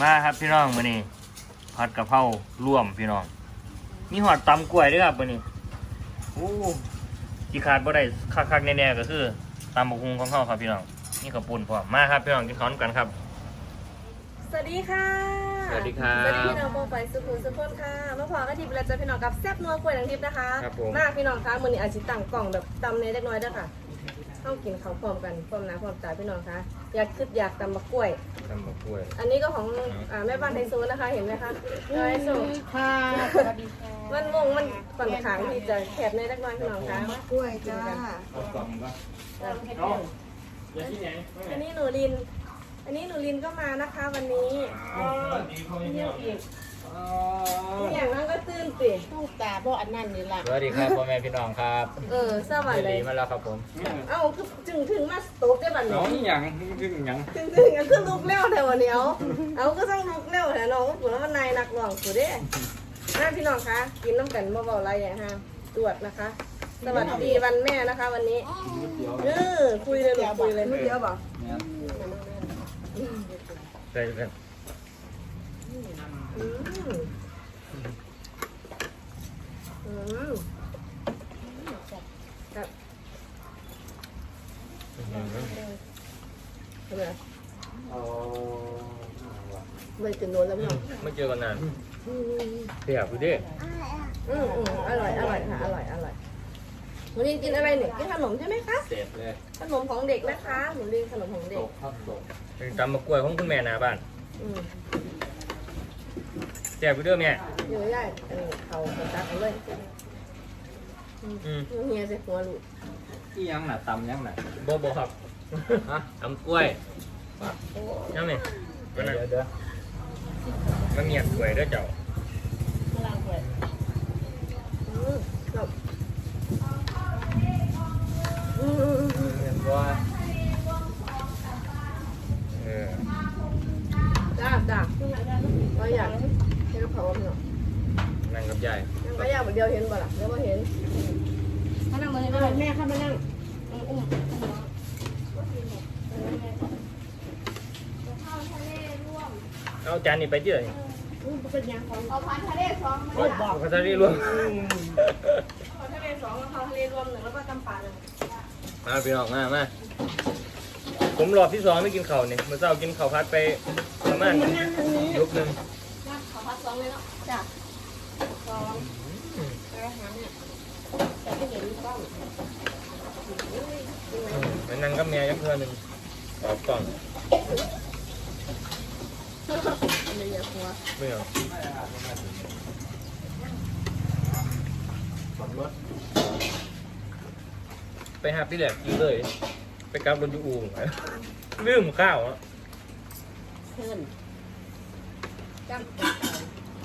มาครับพี่น้องมื้อนี้ผัดกะเพราร่วมพี่น้อง มีหอดตำกล้วยด้วยครับมื้อนี้โอ้ที่ขาดบ่ได้คักๆแน่ๆก็คือตำบักฮุงของเฮาครับพี่น้องนี่ข้าวปุ้นพร้อมมาครับพี่น้องกินข้าวนำกันครับ สวัสดีค่ะสวัสดีครับสวัสดีพี่น้องโปรไฟล์สุขุมสุขคนค่ะมาพอกันทีเวลาเจอพี่น้องกับแซ่บนัวกล้วยนางทิพย์นะคะครับผม มาพี่น้องคะมือนี้อาจจะตั้งกล่องแบบตำเนยเล็กน้อยเด้อค่ะ ต้องกินเขาวพร้อมกันพร้อมหน้าพร้อมตาพี่น้องคะอยากคิดอยากตำมะกล้วยตำบักกล้วยอันนี้ก็ของอ่าแม่บ้านไฮโซนะคะเห็นไหมคะไฮโซค่ะสวัสดีค่ะมันวงมันฝันขางที่จะแคบเนยเล็กน้อยพี่น้องคะกล้วยจ้าอันนี้หนูลิน อันนี้หนูลินก็มานะคะวันนี้เที่ยวอีกอ ย่างนั้นก็ตื่นติตู้ตาบ่อันนั้นนี่ล่ะสวัสดีครับพ่อแม่พี่น้องครับเออสวัสเจดีลีมาแล้วครับผม เอ้าคือจึงถึงมาสโตกได้บัดน้องนี้หยังถึงหยังถึงถึงอันคือลุกเร็วแต่วันนี้เอาเอาก็ต้องลุกเร็วแต่น้องก็ปวดแล้วมันนายหนักหน่วงสุดเด้นะพี่น้องคะกินน้ำกันมาเบาอะไรอย่างฮะตรวจนะคะสวัสดีวันแม่นะคะวันนี้เออคุยเลยลูกคุยเลยเดี๋ยวบ่ใส่กันอื มอืมครับทำไมไม่กินโน้นแล้วพี่น้องไม่เจอกันนานอืมเสียบดูดิอืมอืมอร่อย อร่อยค่ะ อร่อย อร่อย หนูลินกินอะไรเนี่ย กินขนมใช่ไหมคะเจ็บเลยขนมของเด็กนะคะ หนูลินขนมของเด็กตำบักกล้วยของคุณแม่หนาบ้าน อืม เสียบดูเด้อแม่อยู่ไม่ได้อันนี้เขากระตักเอาเลยอืมอืมเฮียใส่หัวลูกที่ยังน่ะตำยังน่ะบ่บ่ครับฮะตำกล้วยยังไงก็นั่นเดี๋ยวเดี๋ยวมันเมียดกล้วยเด้อเจ้าอืมแบบอืมอืมอืมเห็นว่าเออจ้าจ้าก็อยากให้ลูก เขาเนาะนั่งกับยายยังก็อยากเหมือนเดียวเห็นบ่ล่ะเดี๋ยวมาเห็นมานั่งมาเลยแม่เข้ามานั่งอุ้มเอาจานนี้ไปเยอะนี่อุ้มเป็นยังของเอาพันทะเลสองโอ้บอกเขาจะได้รวมเอาทะเลสองเอาทะเลรวมหนึ่งแล้วก็ตำป่าหนึ่งมาพี่น้องมามาผมรอบที่สองไม่กินข้าวเนี่ยเมื่อเช้ากินข้าวพัดไปประมาณยุกหนึ่งข อพัดสองเลยเนาะจ้ะสองแล้วหาเนี่ยแต่ไม่เห็นกล้องไปนั่งกับแม่ยักเทือหนึ่งตอบกล่องมันเยอะหัวไม่เอาไปหาพี่แหลกกินเลย ไปกลับบนยูอูงลืมข้าวอะเพื่อนจ้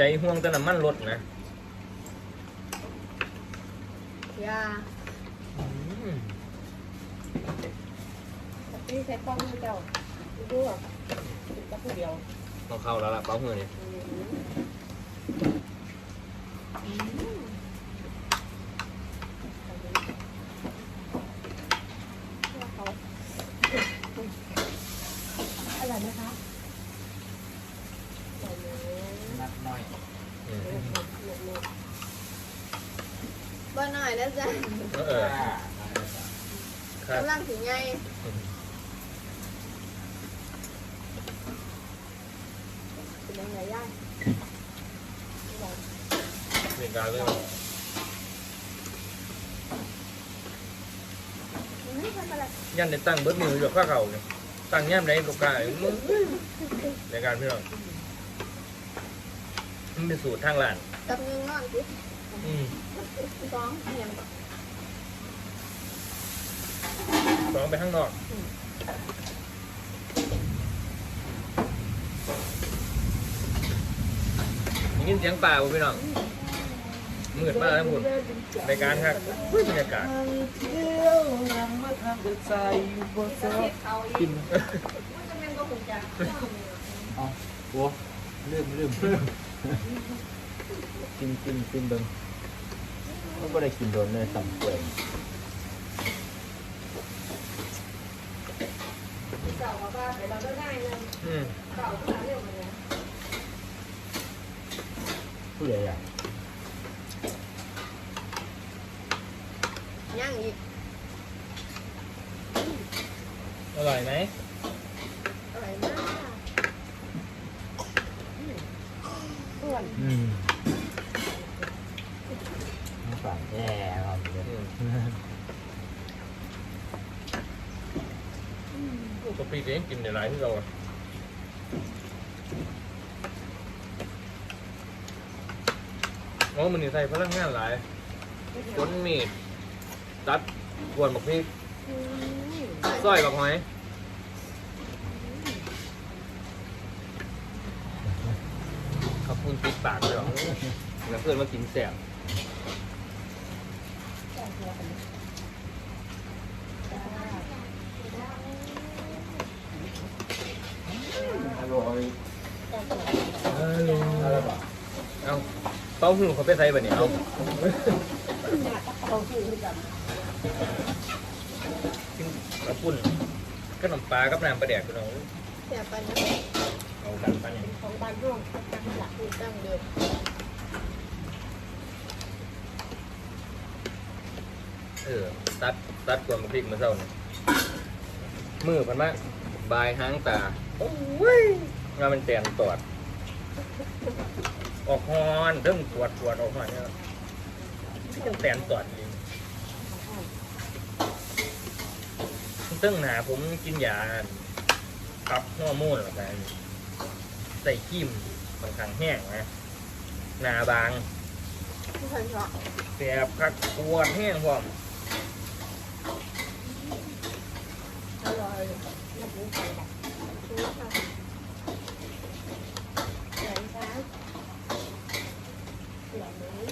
ใจห่วงแต่น้ำมันรถนะำยานี่ใช้ป้องเจ้าดูอะจะผู้เดียวเอาเข้าแล้วล่ะเป้ามือนี่อะไรนะคะ นัดหน่อย อืม บ่หน่อยนะจ๊ะเออครับกำลังถึงไงเป็นยังไงย่างเรียนการเรื่องไม่ทำอะไรยันได้ตั้งเบิร์ดมืออยู่ข้าเขาเนี่ยตั้งย่ำไรตกกายมึงในการพี่น้องมันเป็นสูตรทางร้านกับนึงนอนสิอืม สองเห็นสองไปข้างนอกได้ยินเสียงป่าบ่พี่น้องมืดมากทั้งหมดในการครับบรรยากาศเที่ยวยังมาทำเป็นใจอยู่บนโซ่กินจะเป็นก็คงจะอ๋อโอ้ลืมลืมลืมกินกินกินเบิ่ง มันก็ได้กินโดนเลยสัมป่วยเก่ามาบ้านเดี๋ยวเราก็ได้เงินอืมเก่าก็หาเรื่งเอนผู้ใหญ่อ น้ำปลาแย่ครับเดี๋ยวลูกกะปิเองกินในร้านที่เราโอ้มันนี่ใส่พลังงานหลายก้นมีดตัดกวนบักพริกซอยบักหอยขอบคุณปิดปากเลยเหรอแล้วเพื่อนมากินแซ่บ อร่อยอะไรบ้างเอาเต้าหู้เขาไปใส่แบบนี้เอาเขาคือกันกินกระปุ่นขนมปลากับน้ำปลาแดกพี่น้องแซ่ปานเอากันปะเนี่ยของบ้านร่วงจังหลักตั้งเดิม เออ ตัด ตัดกวนบักพริกมาเศร้าเนี่ยมือพันมากบายหางตา โอ้ยงานมันแตนตอด ออกฮอนเริ่มปวดปวดออกมาเนี่ยยังแตนตอดอยู่ซึ่งหนาผมกินยาปรับฮอร์โมนหรอกนะใส่ขี้มบางครั้งแห้งนะหนาบางทุกคนชอบแสบคักปวดแห้งพร้อม อร่อยน้ำปูไข่ดำชูค่ะแกงฟ้าเหลืองนี้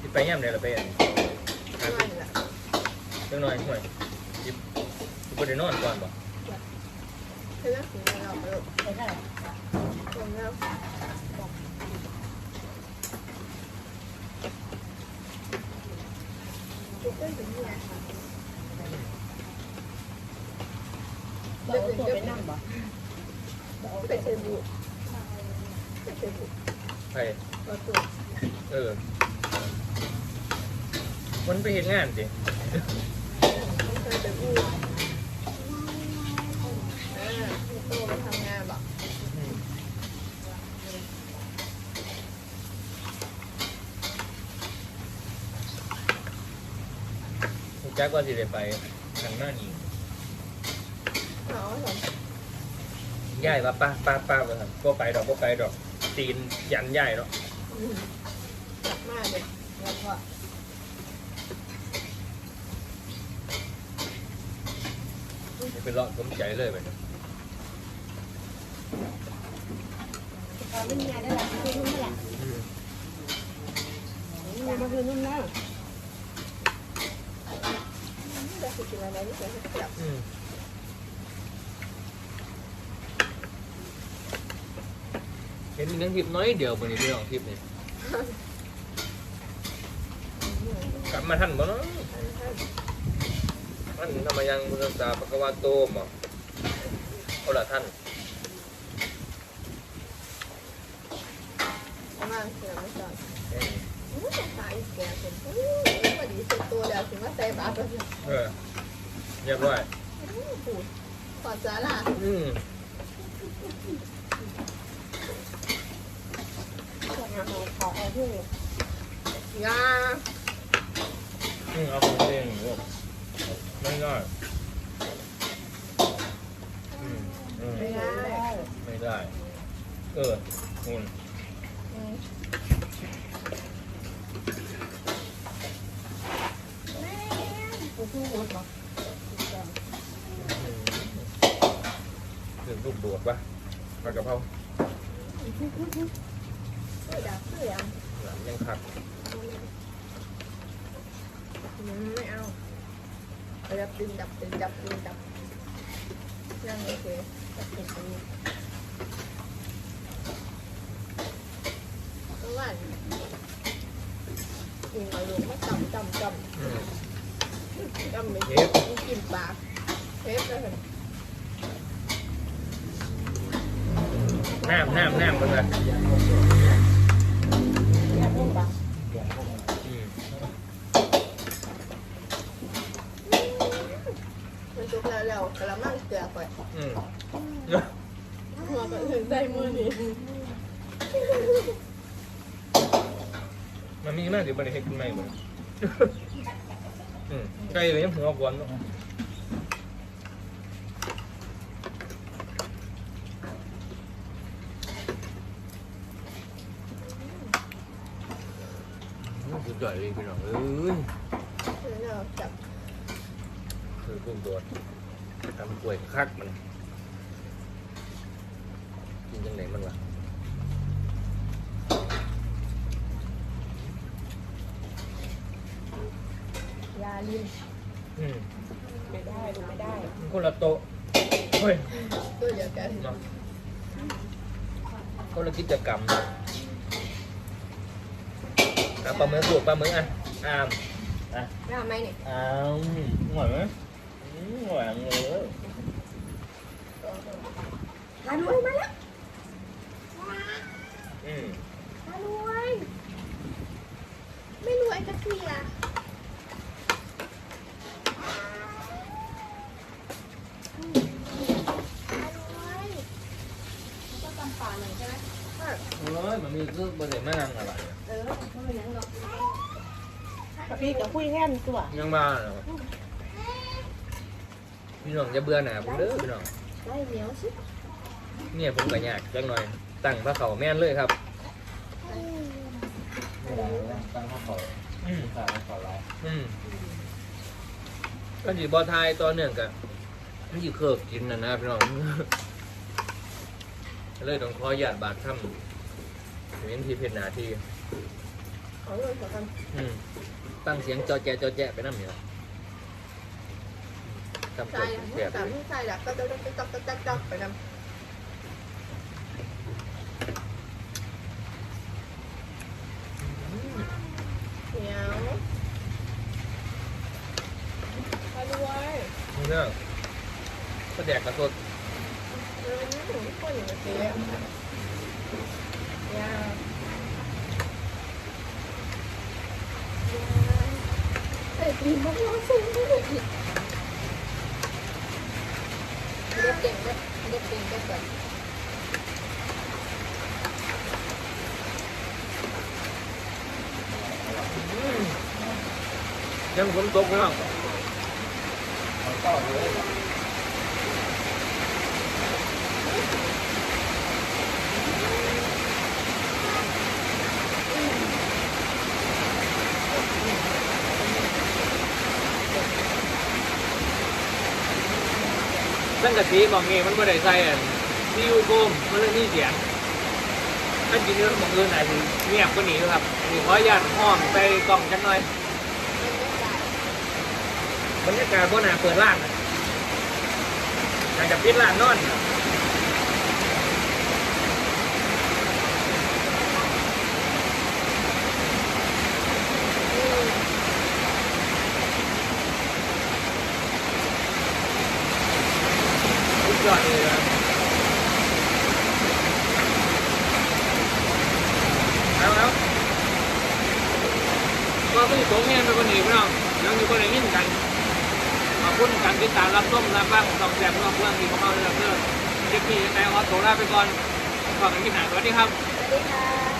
สิไป ย่ำเนี่ยเราไปอันอร่อยแหละเล็กน้อยห่วยจิบจิบไปได้นอนก่อนบ่เพื่อนถึงเราเออไปได้ตรงแล้วจุกได้ถึงที่ไหนคะเราตัวไปนั่งบ่ไปเชบุไปเชบุไปเราตัวเออ มันไปเห็นงานสิไม่เคยไปพูดอ่าพี่โตไปทำงานบอกคุณแจ็คว่าสิได้ไปทางหน้านี้เนาะเหรอย่ายว่าป้าป้าป้าว่าซั่นบ่ไปดอกบ่ไปดอกตีนยันย่ายเนาะอืมจับมากเลยแล้วก็ เป็นเลาะสมใจเลยไปเนี่ยเราไม่มีอะไรได้หรอกคือนุ่มได้ละงานมันคือนุ่มนะจะกินอะไรนี่จะจับอืมเห็นมีนังทิพย์น้อยเดียวบนนี้พี่องทิพย์นี่กลับมาทันบ่เนาะ ท่านธรรมยังพุทธศาปะกวาโตมอะเอาละท่านประมาณเสือไม่จอนเอออู้ตายแกเป็นอู้พอดีเสร็จตัวแล้วถึงว่าใส่บาตรแล้วเออเรียบร้อย อู้หูขอจ้าล่ะอืมส่วนอาหารของเอาที่ยา อืมเอาของเองลูก ไม่ได้อืมอืมไม่ได้ ไม่ได้ เออคุณอืมกูพูดหมดบ่ถึงลูกโดดปะปลากระเพราเสือดาเสือยังหลังยังขัดไม่เอา เอาดับดึงดับดึงดับดึงดับนั่งโอเคดับดึงตรงนี้เพราะว่าอิงเอาลงมาต่ำต่ำต่ำ อืม ก็ จำไม่ เท ได้ ป กินปากเทปเลย น้ำน้ำน้ำมันเลย แล้วแล้วกระมังเกลือก่อนอืมหัวก็ถึงได้มือนี้มันมีมากเดี๋ยวบริเฮ็ดขึ้นใหม่หมดอืมไก่เลยยังหัวกวนเนาะสุดยอดเลยพี่น้องเอ้ยแล้วจับ คือกุ้งโด ดทำกล้วยคักมันกินจังไหนมันวะยาลินอืมไม่ได้ดูไม่ได้มันคนละโต๊ะเฮ้ยตัวเดียวกันเนาะคนละกิจกรรมอะปลาหมึกลูกปลาหมึกอะอ้ามอะไม่เอาไหมเนี่ยอ้าวหวานไหมอืมหวานเลยหารวยมาแล้วอืมหารวยไม่รวยก็เสียหารวยก็ตำป่าหนึ่งใช่ไหม โอ้ยมันมีคือบริเวณแม่นางอะไรอะเออเขาเป็นยังหรอกพี่กับคุยแค่นตัว ยังบ้าเหรอ พี่น้องจะเบื่อหนาผมเด้อพี่น้องได้เหนียวสิเนี่ยผมก็ยากจังหน่อยตั้งพระเขาแม่นเลยครับไม่ได้นะตั้งข้าวขออืมข้าวขอร้ายอืมก็จีบอทายตอนเนื่องกับมันอยู่เคิร์กกินนะนะพี่น้องเลยต้องขอหยาดบาดค่ำเว้นทีเพชรหนาทีขอเงินขอกันอืมตั้งเสียงจอแจจอแจไปน้ำเหนี ยวทำใส่เกิดแสบสามที่ใส่ละก็จะต้องจ๊อกจ๊อกจ๊อกจ๊อกไปนำเหนียวหารวยนี่เนาะก็แดกกระสดเออนี่ถึงคนอยู่เสียยาเอ้ยตีมันร้อน สูงเลยเด็กเก่งด้วยเด็กเก่งก็เกิดยังฝนตกพี่น้องเอั้งกะทิบอกงี้มันไม่ได้ใส่อันซีอิ๊วโกมมันเลยมีเสียงถ้ากินเยองของเงินไหนถึงเงียบก็หนีนะครับหนี่ขออนุญาตห้องใส่กล่องจังหน่อยบรรยากาศบนหนาเปิดร้านนะอยากจะปิดร้านนอน ยอดเลยนะครับเอาแล้วก็ไม่ตรงเงี้ยเป็นคนหนีพี่น้องยังอยู่คนไหนยินกันขอบคุณการติดตามรับชมรับฟังสองแสบรอบเรื่องที่ของเรื่องเรื่อคลิปนี้ในขอตัวลาไปก่อนขอบคุณที่หนาสวัสดีครับสวัสดีค่ะ